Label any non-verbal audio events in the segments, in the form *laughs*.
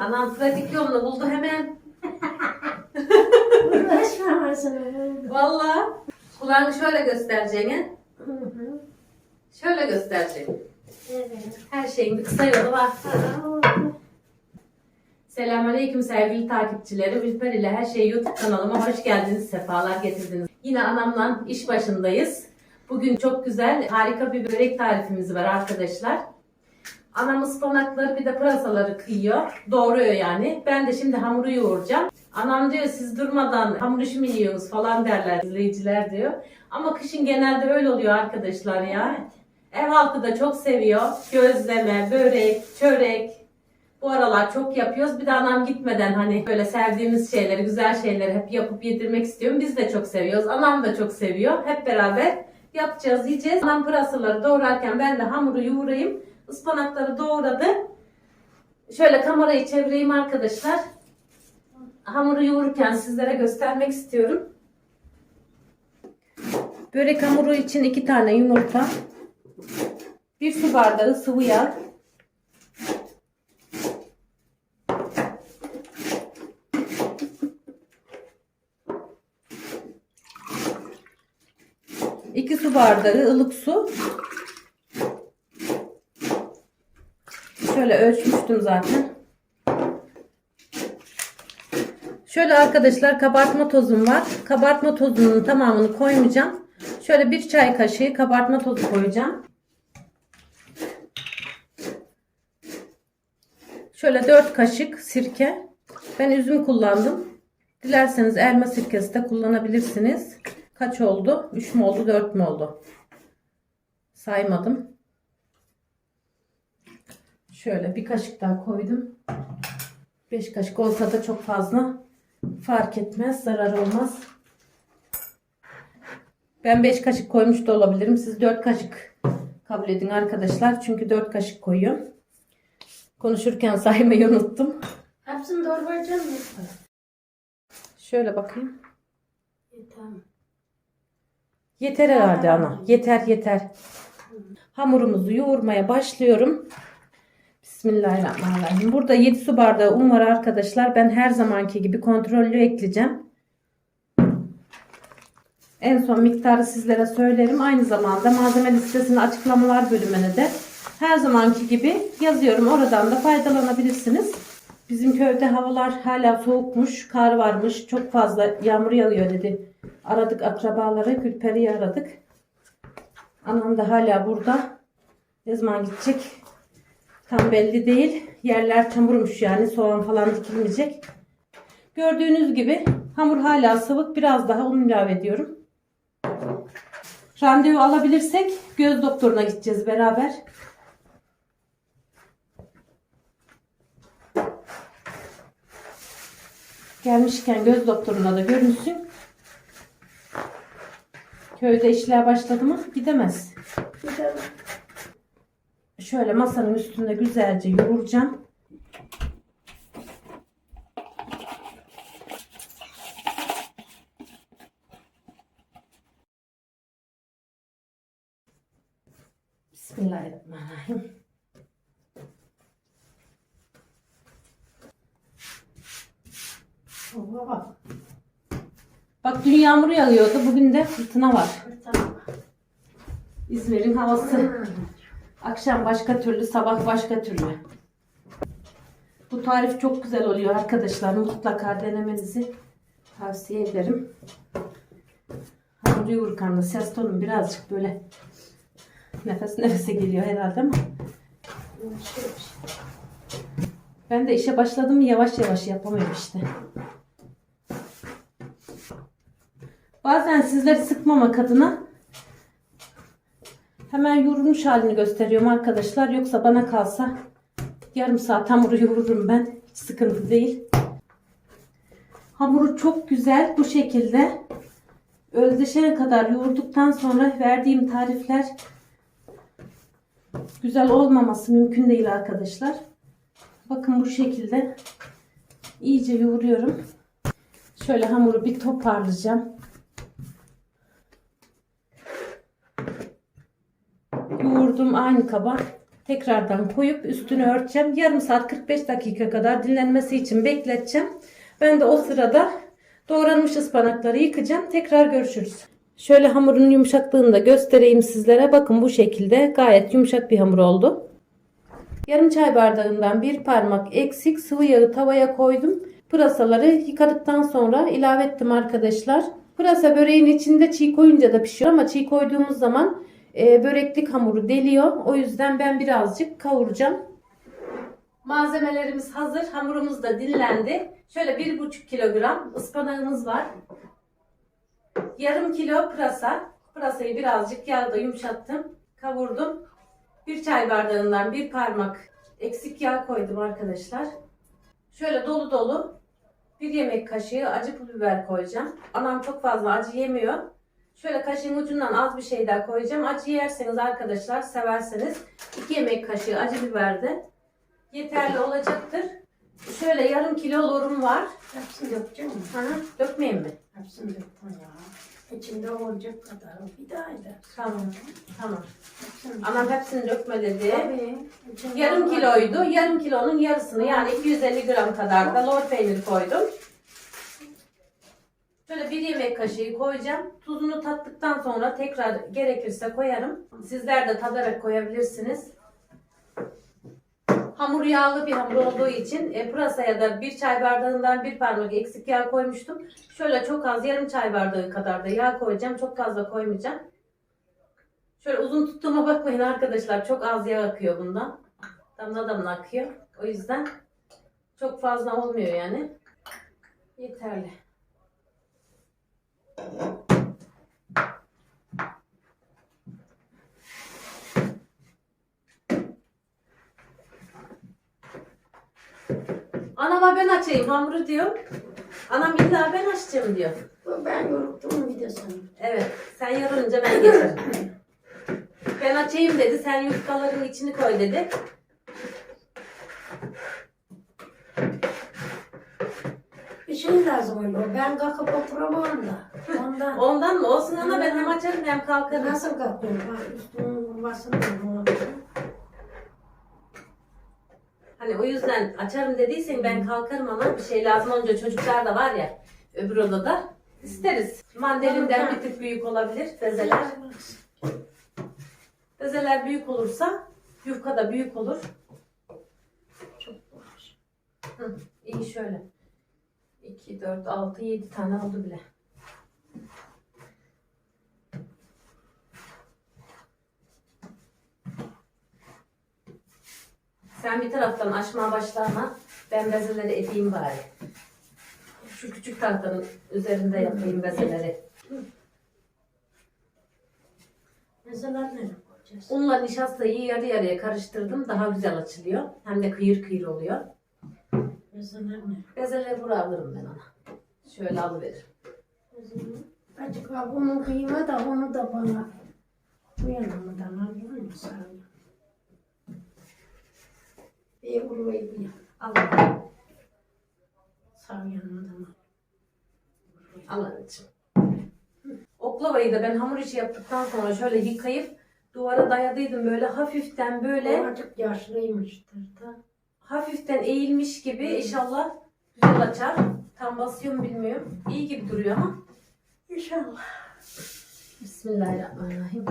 Anam pratik yolunu buldu hemen. Uğraşma var sana. Valla. Kulağını şöyle göstereceğini. Hı hı. Şöyle göstereceğini. Evet. Her şeyin bir kısa yolu var. Selamünaleyküm sevgili takipçilerim. Ülper ile Her Şey YouTube kanalıma hoş geldiniz, sefalar getirdiniz. Yine anamla iş başındayız. Bugün çok güzel, harika bir börek tarifimiz var arkadaşlar. Anam ıspanakları bir de pırasaları kıyıyor. Doğruyor yani. Ben de şimdi hamuru yoğuracağım. Anam diyor siz durmadan hamur işi mi yiyorsunuz falan derler izleyiciler diyor. Ama kışın genelde öyle oluyor arkadaşlar ya. Ev halkı da çok seviyor. Gözleme, börek, çörek. Bu aralar çok yapıyoruz. Bir de anam gitmeden hani böyle sevdiğimiz şeyleri, güzel şeyleri hep yapıp yedirmek istiyorum. Biz de çok seviyoruz. Anam da çok seviyor. Hep beraber yapacağız, yiyeceğiz. Anam pırasaları doğrarken ben de hamuru yoğurayım. Ispanakları doğradı. Şöyle kamerayı çevireyim arkadaşlar. Hamuru yoğururken sizlere göstermek istiyorum. Börek hamuru için iki tane yumurta. Bir su bardağı sıvı yağ. İki su bardağı ılık su. Şöyle ölçmüştüm zaten. Şöyle arkadaşlar kabartma tozum var. Kabartma tozunun tamamını koymayacağım. Şöyle bir çay kaşığı kabartma tozu koyacağım. Şöyle 4 kaşık sirke. Ben üzüm kullandım. Dilerseniz elma sirkesi de kullanabilirsiniz. Kaç oldu? 3 mü oldu? 4 mü oldu? Saymadım. Şöyle bir kaşık daha koydum. 5 kaşık olsa da çok fazla fark etmez. Zarar olmaz. Ben 5 kaşık koymuş da olabilirim. Siz 4 kaşık kabul edin arkadaşlar. Çünkü 4 kaşık koyuyorum. Konuşurken *laughs* saymayı unuttum. Hepsini doğru vereceğim mi? Şöyle bakayım. Tamam. Yeter herhalde ana. Yeter yeter. Hamurumuzu yoğurmaya başlıyorum. Bismillahirrahmanirrahim. Burada 7 su bardağı un var arkadaşlar. Ben her zamanki gibi kontrollü ekleyeceğim. En son miktarı sizlere söylerim. Aynı zamanda malzeme listesini açıklamalar bölümüne de her zamanki gibi yazıyorum. Oradan da faydalanabilirsiniz. Bizim köyde havalar hala soğukmuş, kar varmış, çok fazla yağmur yağıyor dedi. Aradık akrabaları, Gülperi'yi aradık. Anam da hala burada. Ne zaman gidecek? Tam belli değil. Yerler çamurmuş yani soğan falan dikilmeyecek. Gördüğünüz gibi hamur hala sıvık. Biraz daha un ilave ediyorum. Randevu alabilirsek göz doktoruna gideceğiz beraber. Gelmişken göz doktoruna da görünsün. Köyde işler başladı mı gidemez. De Şöyle masanın üstünde güzelce yoğuracağım. Bismillahirrahmanirrahim. Oha bak. Bak dün yağmur yağıyordu. Bugün de fırtına var. İzmir'in havası. Akşam başka türlü, sabah başka türlü. Bu tarif çok güzel oluyor arkadaşlar. Mutlaka denemenizi tavsiye ederim. Hamur yoğururken de ses tonum birazcık böyle nefes nefese geliyor herhalde ama ben de işe başladım yavaş yavaş yapamıyorum işte. Bazen sizleri sıkmamak adına hemen yoğurulmuş halini gösteriyorum arkadaşlar. Yoksa bana kalsa yarım saat hamuru yoğururum ben. Hiç sıkıntı değil. Hamuru çok güzel bu şekilde özdeşene kadar yoğurduktan sonra verdiğim tarifler güzel olmaması mümkün değil arkadaşlar. Bakın bu şekilde iyice yoğuruyorum. Şöyle hamuru bir toparlayacağım. Yoğurdum aynı kaba tekrardan koyup üstünü örteceğim. Yarım saat 45 dakika kadar dinlenmesi için bekleteceğim. Ben de o sırada doğranmış ıspanakları yıkacağım. Tekrar görüşürüz. Şöyle hamurun yumuşaklığını da göstereyim sizlere. Bakın bu şekilde gayet yumuşak bir hamur oldu. Yarım çay bardağından bir parmak eksik sıvı yağı tavaya koydum. Pırasaları yıkadıktan sonra ilave ettim arkadaşlar. Pırasa böreğin içinde çiğ koyunca da pişiyor ama çiğ koyduğumuz zaman e, böreklik hamuru deliyor. O yüzden ben birazcık kavuracağım. Malzemelerimiz hazır. Hamurumuz da dinlendi. Şöyle 1,5 kilogram ıspanağımız var. Yarım kilo pırasa. Pırasayı birazcık yağda yumuşattım. Kavurdum. Bir çay bardağından bir parmak eksik yağ koydum arkadaşlar. Şöyle dolu dolu bir yemek kaşığı acı pul biber koyacağım. Anam çok fazla acı yemiyor. Şöyle kaşığın ucundan az bir şey daha koyacağım. Acı yerseniz arkadaşlar severseniz 2 yemek kaşığı acı biber de yeterli olacaktır. Şöyle yarım kilo lorum var. Hepsini dökeceğim mi? Hı hı, dökmeyeyim mi? Hepsini döktüm ya. İçinde olacak kadar bir daha eder. Tamam. Tamam. Hepsini Anam hepsini dökme dedi. Tabii. İçinde Yarım kiloydu. Yarım kilonun yarısını yani 250 gram kadar da lor peynir koydum. Şöyle bir yemek kaşığı koyacağım. Tuzunu tattıktan sonra tekrar gerekirse koyarım. Sizler de tadarak koyabilirsiniz. Hamur yağlı bir hamur olduğu için e, pırasaya da bir çay bardağından bir parmak eksik yağ koymuştum. Şöyle çok az yarım çay bardağı kadar da yağ koyacağım. Çok fazla koymayacağım. Şöyle uzun tuttuğuma bakmayın arkadaşlar. Çok az yağ akıyor bundan. Damla damla akıyor. O yüzden çok fazla olmuyor yani. Yeterli. Anama ben açayım hamuru diyor. Anam illa ben açacağım diyor. Ben yoruldım bir de. Evet, sen yarınca ben geçerim. ben açayım dedi, sen yufkaların içini koy dedi. Bir şey lazım öyle. Ben kalkıp oturamam da. Ondan. Ondan mı? Olsun ana ben hem açarım hem kalkarım. Nasıl kalkıyorum? Bak üstümün vurmasını Hani o yüzden açarım dediysen ben kalkarım ama bir şey lazım olunca çocuklar da var ya öbür odada isteriz. Mandalinden bir tık büyük olabilir bezeler. Bezeler büyük olursa yufka da büyük olur. Çok boş. Hı, iyi şöyle. 2, 4, 6, 7 tane oldu bile. Sen bir taraftan açmaya başlama. Ben bezeleri edeyim bari. Şu küçük tahtanın üzerinde yapayım bezeleri. Mesela nereye koyacağız? Unla nişastayı yarı yarıya karıştırdım. Daha güzel açılıyor. Hem de kıyır kıyır oluyor. Mesela nereye? Bezeleri buraya alırım ben ona. Şöyle alıveririm. Azıcık al bunu kıyma da onu da bana bu yanımdan alıyor musun? Bir vurmayı bir yan. Al. Sağ yanımdan al. Al anneciğim. Oklavayı da ben hamur işi yaptıktan sonra şöyle yıkayıp duvara dayadıydım böyle hafiften böyle artık yaşlıymıştır da. hafiften eğilmiş gibi inşallah güzel açar. Tam basıyor mu bilmiyorum. İyi gibi duruyor ama. İnşallah. Bismillahirrahmanirrahim.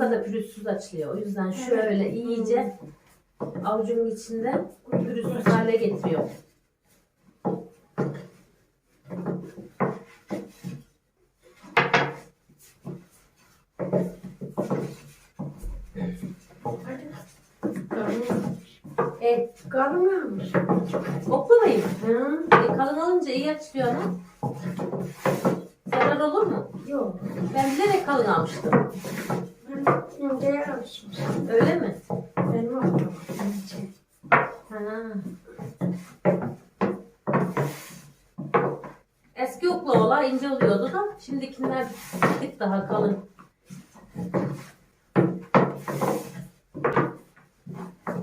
Da pürüzsüz açılıyor. O yüzden şöyle iyice avucumun içinde pürüzsüz hale getiriyor. Hadi. Karnım ağrmış. E, Karnım ağrmış. oklamayın. Hı? E, kalın alınca iyi açılıyor ama. Zarar olur mu? Yok. Ben bilerek kalın almıştım. İnceye alışmışım. Öyle mi? Benim ince. Ha. Eski oklavalar ince oluyordu da şimdikiler bir tık daha kalın.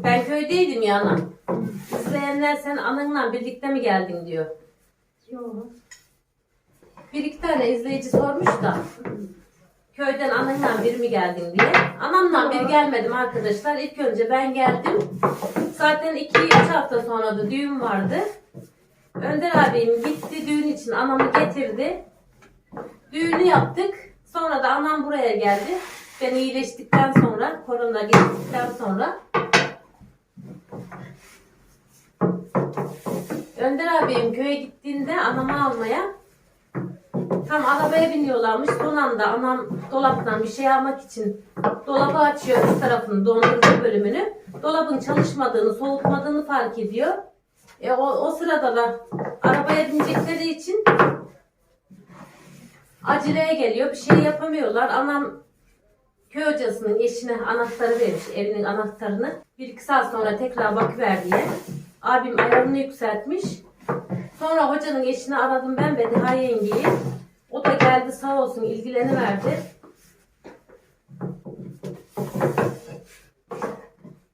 Ben köydeydim ya ana. İzleyenler sen ananla birlikte mi geldin diyor. Yok. Bir iki tane izleyici sormuş da köyden ananla bir mi geldin diye. Anamla bir gelmedim arkadaşlar. İlk önce ben geldim. Zaten iki üç hafta sonra da düğün vardı. Önder abim gitti düğün için anamı getirdi. Düğünü yaptık. Sonra da anam buraya geldi. Ben iyileştikten sonra, korona geçtikten sonra Önder abim köye gittiğinde anamı almaya tam arabaya biniyorlarmış. Son anda anam dolaptan bir şey almak için dolabı açıyor üst tarafını dondurucu bölümünü. Dolabın çalışmadığını, soğutmadığını fark ediyor. E, o, o sırada da arabaya binecekleri için aceleye geliyor. Bir şey yapamıyorlar. Anam köy hocasının eşine anahtarı vermiş. Evinin anahtarını. Bir iki saat sonra tekrar bakıver diye. Abim ayarını yükseltmiş. Sonra hocanın eşini aradım ben Bediha yengeyi. O da geldi sağ olsun ilgileniverdi.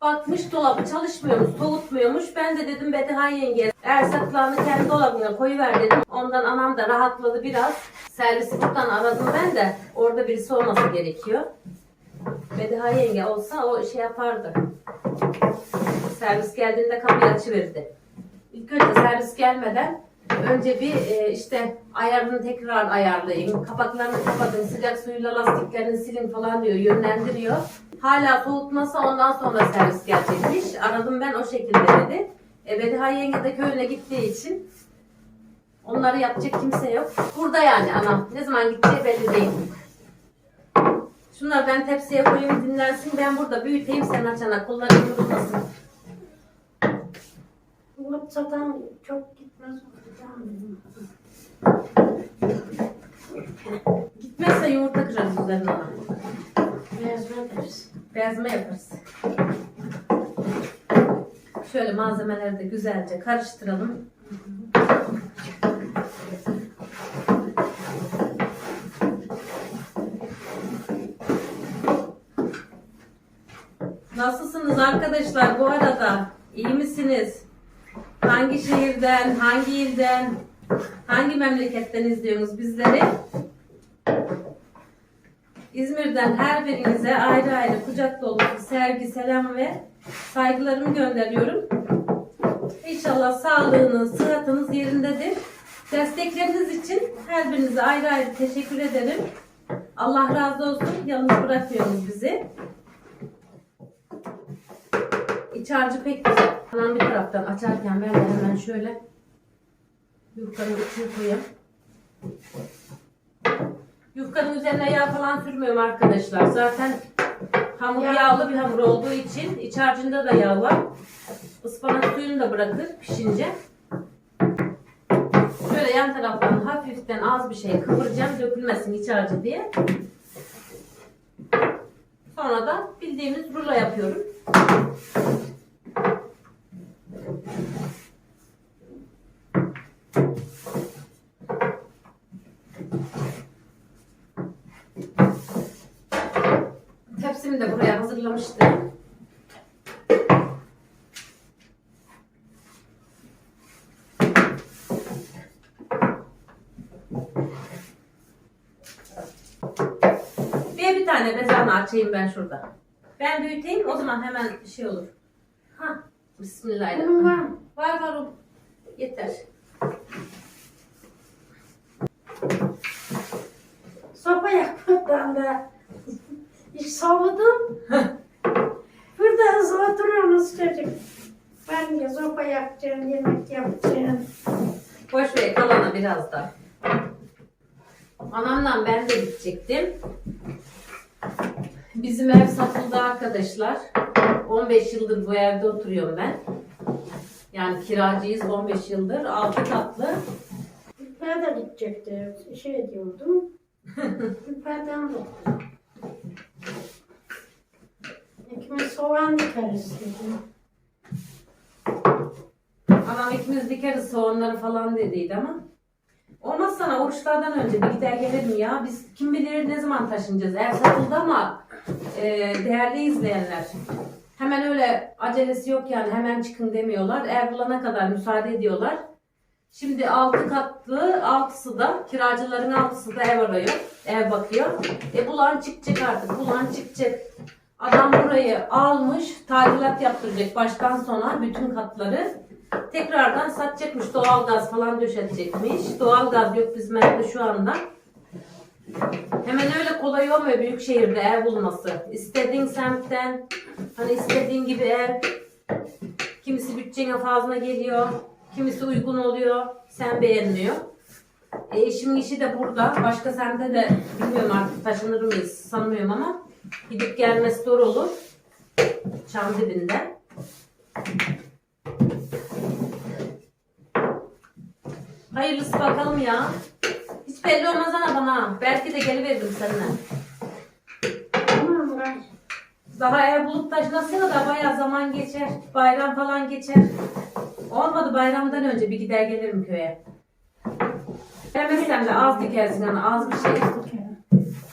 Bakmış dolabı çalışmıyormuş, soğutmuyormuş. Ben de dedim Bediha yenge erzaklarını kendi dolabına koyuver dedim. Ondan anam da rahatladı biraz. Servisi buradan aradım ben de. Orada birisi olması gerekiyor. Bediha yenge olsa o şey yapardı. Servis geldiğinde kapıyı açıverirdi. İlk önce servis gelmeden önce bir e, işte ayarını tekrar ayarlayın. Kapaklarını kapatın. Sıcak suyla lastiklerini silin falan diyor. Yönlendiriyor. Hala soğutmasa ondan sonra servis gelecekmiş. Aradım ben o şekilde dedi. E, Bediha yenge de köyüne gittiği için onları yapacak kimse yok. Burada yani anam. Ne zaman gideceği belli değil. Şunları ben tepsiye koyayım dinlensin. Ben burada büyüteyim sen açana. Kolların yorulmasın. Bursa'dan çok gitmez olacağım. Gitmezse yumurta kırarız üzerine ona. Beyazma deriz. Beyazma yaparız. Şöyle malzemeleri de güzelce karıştıralım. Nasılsınız arkadaşlar bu arada? İyi misiniz? Hangi şehirden, hangi ilden, hangi memleketten izliyorsunuz bizleri? İzmir'den her birinize ayrı ayrı kucak dolusu sevgi, selam ve saygılarımı gönderiyorum. İnşallah sağlığınız, sıhhatiniz yerindedir. Destekleriniz için her birinize ayrı ayrı teşekkür ederim. Allah razı olsun. Yalnız bırakmıyorsunuz bizi. İç harcı pek güzel. Hemen bir taraftan açarken ben de hemen şöyle yufkanın içine koyayım. Yufkanın üzerine yağ falan sürmüyorum arkadaşlar. Zaten hamur Ya- yağlı bir hamur olduğu için iç harcında da yağ var. Ispanak suyunu da bırakır pişince. Şöyle yan taraftan hafiften az bir şey kıvıracağım dökülmesin iç harcı diye. Sonra da bildiğimiz rulo yapıyorum. Tepsimi de buraya hazırlamıştım. Bir bir tane bezanı açayım ben şurada. Ben büyüteyim o zaman hemen şey olur. Bunun Bismillahirrahmanirrahim. var mı? Var var o. Yeter. Soba yakmadan da hiç soğudum. Burada oturuyorsunuz çocuk. Ben de soba yakacağım, yemek yapacağım. Boş ver kalana biraz da. Anamla ben de gidecektim. Bizim ev satıldı arkadaşlar. 15 yıldır bu evde oturuyorum ben. Yani kiracıyız 15 yıldır. Altı katlı. Ülper de gidecekti. Şey diyordum. Ülper'den de. Ekmek soğan dikeriz dedim. Anam ikimiz dikeriz soğanları falan dediydi ama. Olmaz sana oruçlardan önce bir gider gelirim ya. Biz kim bilir ne zaman taşınacağız. Ev satıldı ama e, değerli izleyenler. Hemen öyle acelesi yok yani hemen çıkın demiyorlar. Ev bulana kadar müsaade ediyorlar. Şimdi altı katlı, altısı da kiracıların altısı da ev arıyor. Ev bakıyor. E bulan çıkacak artık. Bulan çıkacak. Adam burayı almış, tadilat yaptıracak baştan sona bütün katları. Tekrardan satacakmış, doğalgaz falan döşetecekmiş. Doğalgaz yok bizim evde şu anda. Hemen öyle kolay olmuyor büyük şehirde ev bulması. İstediğin semtten, hani istediğin gibi ev. Kimisi bütçene fazla geliyor, kimisi uygun oluyor, sen beğenmiyor. E, eşimin işi de burada. Başka semtte de bilmiyorum artık taşınır mıyız sanmıyorum ama gidip gelmesi zor olur. Çam dibinde. Hayırlısı bakalım ya. Hiç belli olmaz ana bana. Belki de geliveririm seninle. Tamam. Daha ev bulup taşınasına da bayağı zaman geçer. Bayram falan geçer. Olmadı bayramdan önce bir gider gelirim köye. Demezsem de az dikersin hani az bir şey.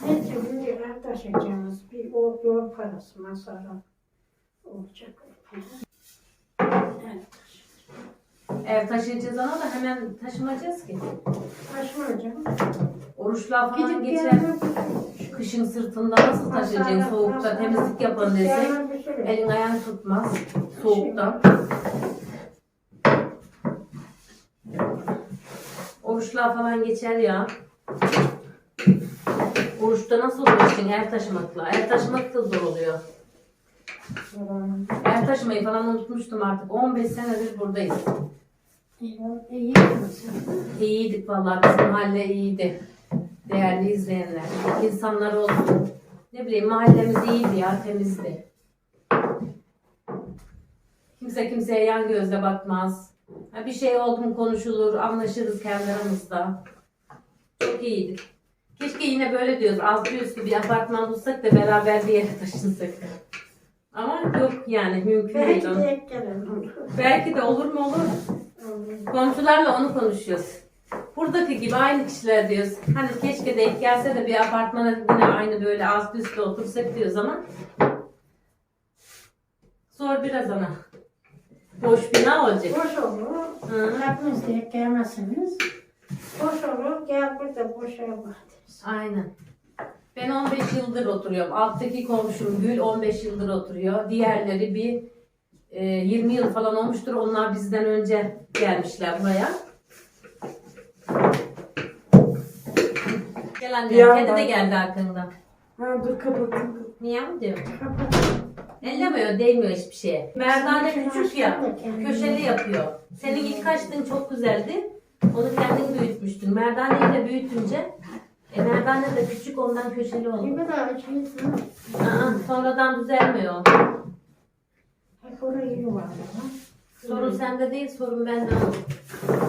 Neyse bir ev taşıyacağız. Bir o yol parası masara olacak. Evet. Ev taşıyacağız ama da hemen taşımayacağız ki. Taşmayacağım. Oruçlar falan Gidip geçer. gelmek. Kışın sırtında nasıl taşıyacaksın soğukta temizlik yapın desek. Bir sürü. Elin ayağın tutmaz soğukta. Oruçlar falan geçer ya. Oruçta nasıl uğraşacaksın ev taşımakla? Ev taşımak da zor oluyor. Ev taşımayı falan unutmuştum artık. 15 senedir buradayız. İyi? İyiydik vallahi bizim mahalle iyiydi. Değerli izleyenler. İnsanlar olsun. Ne bileyim mahallemiz iyiydi ya temizdi. Kimse kimseye yan gözle bakmaz. Ha, bir şey oldu mu konuşulur, anlaşırız kendi aramızda. Çok iyiydik. Keşke yine böyle diyoruz. Az bir üstü bir apartman bulsak da beraber bir yere taşınsak. Ama yok yani mümkün değil. Belki de olur mu olur. Olur. Komşularla onu konuşuyoruz. Buradaki gibi aynı kişiler diyoruz. Hani keşke denk gelse de bir apartmana yine aynı böyle az üstte otursak diyoruz ama zor biraz ama. Boş bina olacak. Boş olur. Hı. Hepiniz de gelmezsiniz. Boş olur. Gel burada boşa bak. Aynen. Ben 15 yıldır oturuyorum. Alttaki komşum Gül 15 yıldır oturuyor. Diğerleri bir e, 20 yıl falan olmuştur. Onlar bizden önce gelmişler buraya. Gel anne, Ya kedi de geldi arkandan. Ha dur kapatın. Niye mi diyor? Ellemiyor, değmiyor hiçbir şeye. Merdane küçük ya, köşeli yapıyor. Senin ilk açtığın çok güzeldi. Onu kendin büyütmüştün. Merdaneyi de büyütünce, e, merdane de küçük ondan köşeli oldu. Bir daha açayım. Aa, sonradan düzelmiyor. Yürü var. Sorun sende değil, sorun bende oldu.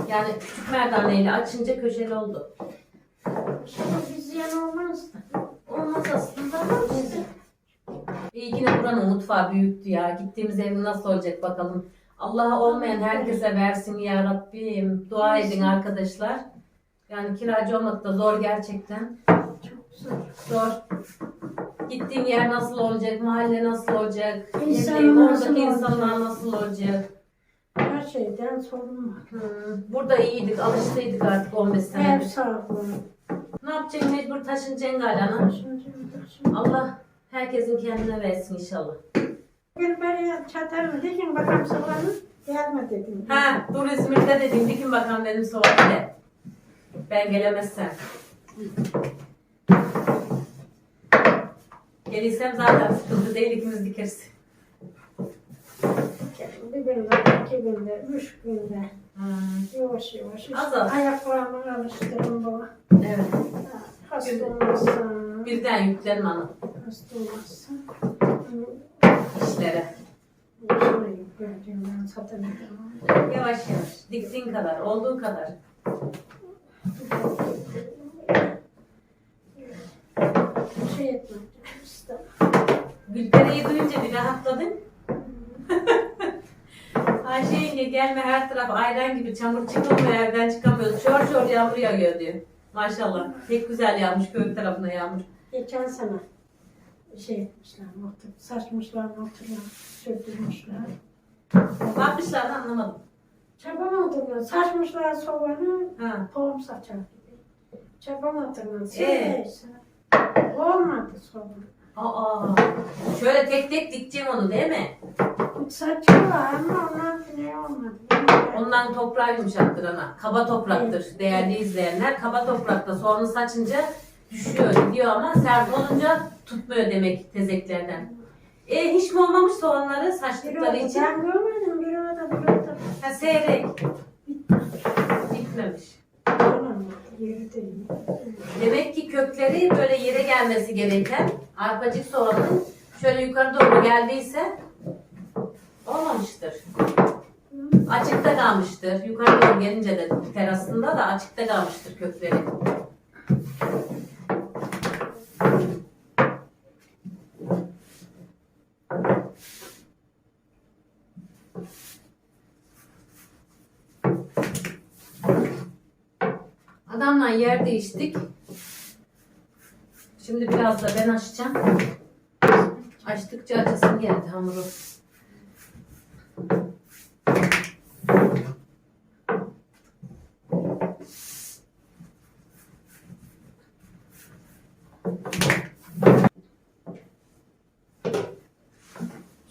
Yani küçük merdaneyle açınca köşeli oldu. Şimdi biz yan olmaz. Olmaz aslında ama işte. İyi ki de buranın mutfağı büyüktü ya. Gittiğimiz ev nasıl olacak bakalım. Allah olmayan herkese versin ya Rabbim. Dua edin arkadaşlar. Yani kiracı olmak da zor gerçekten. Çok zor. Zor. Gittiğin yer nasıl olacak, mahalle nasıl olacak, ne İnsan bileyim, nasıl oradaki olacak? insanlar nasıl olacak. Her şeyden sorun var. Hmm, Burada iyiydik, alıştıydık artık 15 Ev senedir. sağlığı. Ne yapacaksın mecbur taşınacaksın galana. Şimdi, şimdi. Allah herkesin kendine versin inşallah. Bir böyle çatarım dedim bakalım sabahını gelme dedim. Ha dur İzmir'de dedim bir gün bakalım dedim soğukta. Ben gelemezsem. Gelirsem zaten sıkıntı değil ikimiz dikeriz. Bir günde, iki günde, üç günde Hmm, yavaş yavaş işte Az az. ayaklarımı alıştırın baba. Evet. Hasta olmazsan, Birden yüklenme ana hasta olmazsan. işlere. Yavaş yavaş. Diktiğin kadar, olduğu kadar. Şey etmeyeceğim işte. Gülpere'yi duyunca bir rahatladın. *laughs* Ayşe yenge gelme her taraf ayran gibi çamur çıkılmıyor evden çıkamıyoruz. Şor şor yağmur yağıyor diyor. Maşallah. Pek güzel yağmış köy tarafına yağmur. Geçen sene şey etmişler, motor, saçmışlar motorla, sürdürmüşler. Ne yapmışlar anlamadım. Çaban oturma. Saçmışlar soğanı. Ha. Tohum saçar gibi. Çaban oturma. Ee? Olmadı soğan. Aa. Şöyle tek tek dikeceğim onu değil mi? Saçıyorlar ama onlar ne olmadı. Ondan toprağı yumuşaktır ana. Kaba topraktır değerli izleyenler. Kaba toprakta soğanı saçınca düşüyor gidiyor ama sert olunca tutmuyor demek tezeklerden. E hiç mi olmamış soğanları saçtıkları için? ben görmedim. Bir orada bir orada. Ha seyrek. Bitmemiş. Olmadı. Demek ki kökleri böyle yere gelmesi gereken arpacık soğanın şöyle yukarı doğru geldiyse olmamıştır. Açıkta kalmıştır. Yukarı doğru gelince de terasında da açıkta kalmıştır kökleri. Adamla yer değiştik. Şimdi biraz da ben açacağım. Açtıkça açasım geldi hamuru.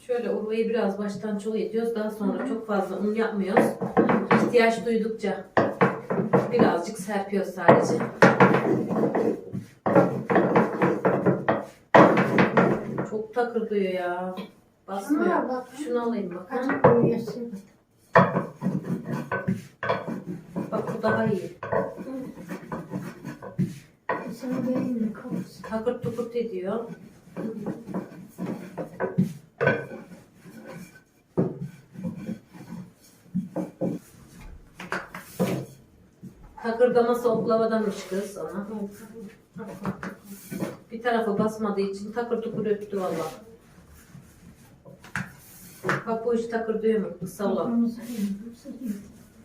Şöyle urvayı biraz baştan çoğu ediyoruz. Daha sonra çok fazla un yapmıyoruz. İhtiyaç duydukça birazcık serpiyoruz sadece. Çok takır duyuyor ya. Basmıyor. Bak. Şunu alayım bak. Kaç koyuyorsun? Bak bu daha iyi. Takır tukurt ediyor. Takırdaması oklavadanmış kız ona. Bir tarafı basmadığı için takır tukur öttü valla. Bak bu iş takır diyor mu? Kısa olan.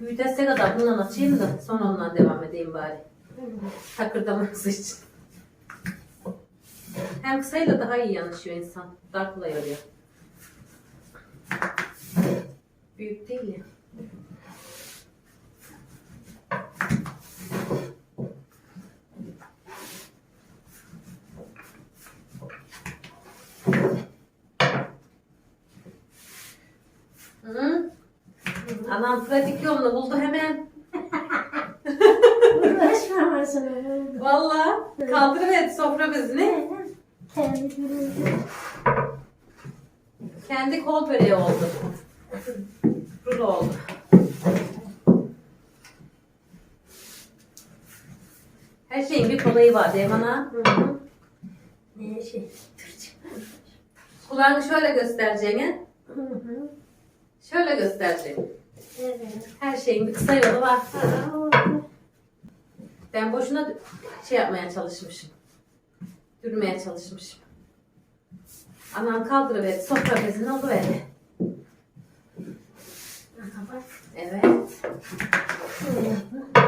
Büyütese kadar bundan açayım da sonra ondan devam edeyim bari. Takırdaması için. Hem kısayla daha iyi yanışıyor insan. Daha kolay oluyor. Büyük değil ya. Hı? Anam pratik yolunu buldu hemen. Uğraşmamasın. Valla kaldırıverdi sofra bezini. Kendi kol böreği oldu. Rulo oldu. Her şeyin bir kolayı var değil mi ana? Ne şey? Kulağını şöyle göstereceğini, Hı hı. şöyle göstereceğini. Evet. Her şeyin bir kısa yolu var. Ben boşuna şey yapmaya çalışmışım. Dürmeye çalışmışım. Anam kaldırıverdi, sofra bezini alıverdi. Evet. Şöyle yapma.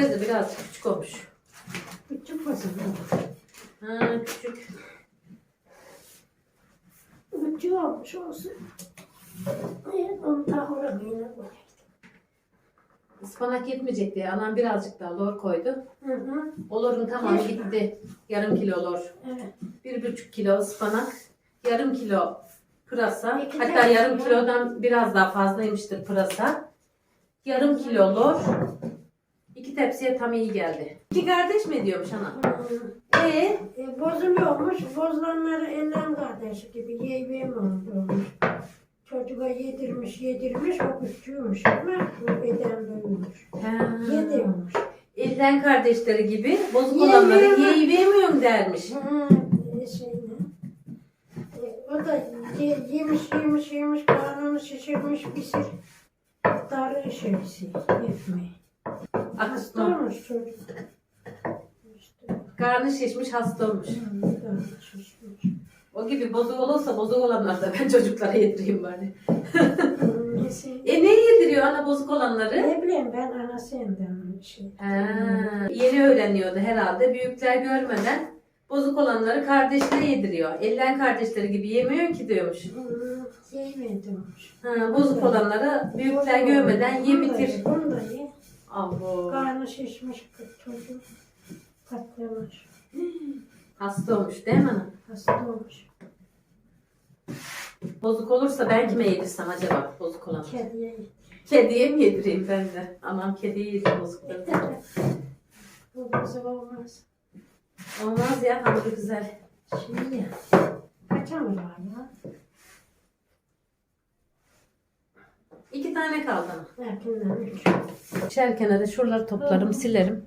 De biraz küçük olmuş. Küçük basın. Ha, küçük. Küçük olmuş olsun. Onu tahura. Ispanak yetmeyecek diye anam birazcık daha lor koydu. Hı hı. Olorun tamamı Keşke. gitti. Yarım kilo lor. Evet. Bir buçuk kilo ıspanak. Yarım kilo pırasa. İki Hatta yarım ya. kilodan biraz daha fazlaymıştır pırasa. Yarım kilo lor. İki tepsiye tam iyi geldi. İki kardeş mi diyormuş ana? Ee, E, bozuluyormuş. Bozulanları ellen kardeşi gibi yeğmeyim olmuş. Çocuğa yedirmiş yedirmiş o küçüğümüş ama bu beden büyümüş. he. Yediyormuş. elden kardeşleri gibi bozuk olanları yiyemiyorum dermiş. Hı, e, şey ne? E, o da ye, yemiş yemiş yemiş karnını şişirmiş pisir. Darı şeysi ekmeği. Hasta olmuş çocuk. İşte. Karnı şişmiş hasta olmuş. Bir şişmiş. O gibi bozuk olursa bozuk olanlar da ben çocuklara yedireyim bari. E ne yediriyor ana bozuk olanları? Ne bileyim ben anasından şey. Ha, yeni öğreniyordu herhalde. Büyükler görmeden bozuk olanları kardeşine yediriyor. Ellen kardeşleri gibi yemiyor ki diyormuş. Hmm, Yemedim. Ha, bozuk olanları büyükler görmeden ye bitir. Bunu da ye. Allah. Karnı şişmiş çocuk. Patlamış. Hasta olmuş değil mi? Hasta olmuş. Bozuk olursa ben kime yedirsem acaba bozuk olan? Kediye ye. Kediye mi yedireyim ben de? Anam kediye yedir bozukları. *laughs* Bu bozuk olmaz. Olmaz ya hamuru güzel. Şey ya. Kaç hamur var ya? İki tane kaldı ama. Erkenden üç. Pişerken de şuraları toplarım, silerim.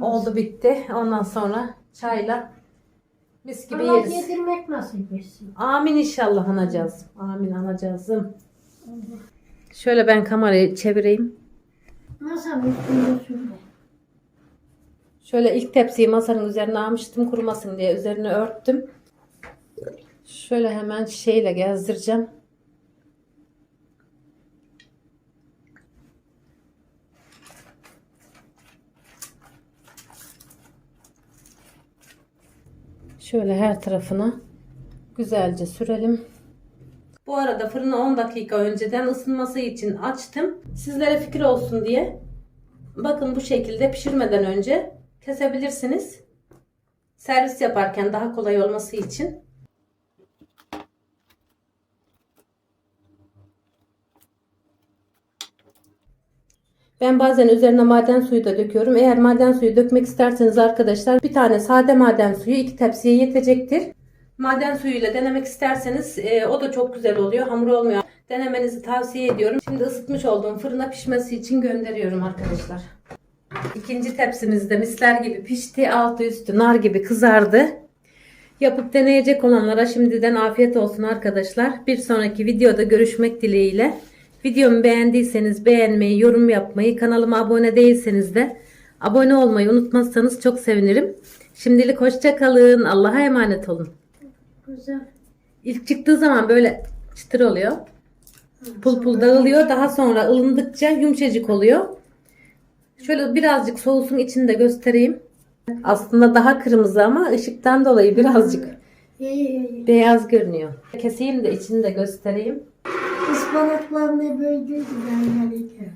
Oldu bitti. Ondan sonra çayla mis gibi Allah yeriz. yedirmek nasip etsin. Amin inşallah anacağız. Amin anacağızım. Şöyle ben kamerayı çevireyim. Masanın üstünde sürme. Şöyle ilk tepsiyi masanın üzerine almıştım kurumasın diye üzerine örttüm. Şöyle hemen şeyle gezdireceğim. Şöyle her tarafına güzelce sürelim. Bu arada fırını 10 dakika önceden ısınması için açtım. Sizlere fikir olsun diye. Bakın bu şekilde pişirmeden önce kesebilirsiniz. Servis yaparken daha kolay olması için. Ben bazen üzerine maden suyu da döküyorum. Eğer maden suyu dökmek isterseniz arkadaşlar bir tane sade maden suyu iki tepsiye yetecektir. Maden suyuyla denemek isterseniz e, o da çok güzel oluyor. Hamur olmuyor. Denemenizi tavsiye ediyorum. Şimdi ısıtmış olduğum fırına pişmesi için gönderiyorum arkadaşlar. İkinci tepsimiz de misler gibi pişti. Altı üstü nar gibi kızardı. Yapıp deneyecek olanlara şimdiden afiyet olsun arkadaşlar. Bir sonraki videoda görüşmek dileğiyle. Videomu beğendiyseniz beğenmeyi, yorum yapmayı, kanalıma abone değilseniz de abone olmayı unutmazsanız çok sevinirim. Şimdilik hoşça kalın. Allah'a emanet olun. Güzel. İlk çıktığı zaman böyle çıtır oluyor. Pul pul dağılıyor. Daha sonra ılındıkça yumuşacık oluyor. Şöyle birazcık soğusun içini de göstereyim. Aslında daha kırmızı ama ışıktan dolayı birazcık beyaz görünüyor. Keseyim de içini de göstereyim. Ispanaklar ne böyleydi ben gelirken.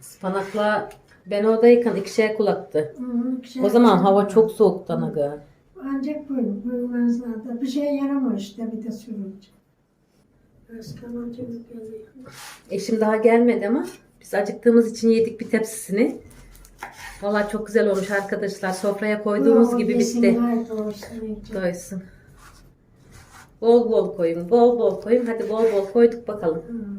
Ispanakla ben oradayken ikişer kulaktı. Hı, güzel. O zaman hava çok soğuktan aga. Ancak böyle bölmezlerdi. Bir şey yaramıyor işte bir de sürünce. Eşim daha gelmedi ama biz acıktığımız için yedik bir tepsisini. Valla çok güzel olmuş arkadaşlar. Sofraya koyduğumuz Yo, gibi bitti. Doysun. Bol bol koyun, bol bol koyun. Hadi bol bol koyduk bakalım. Hı.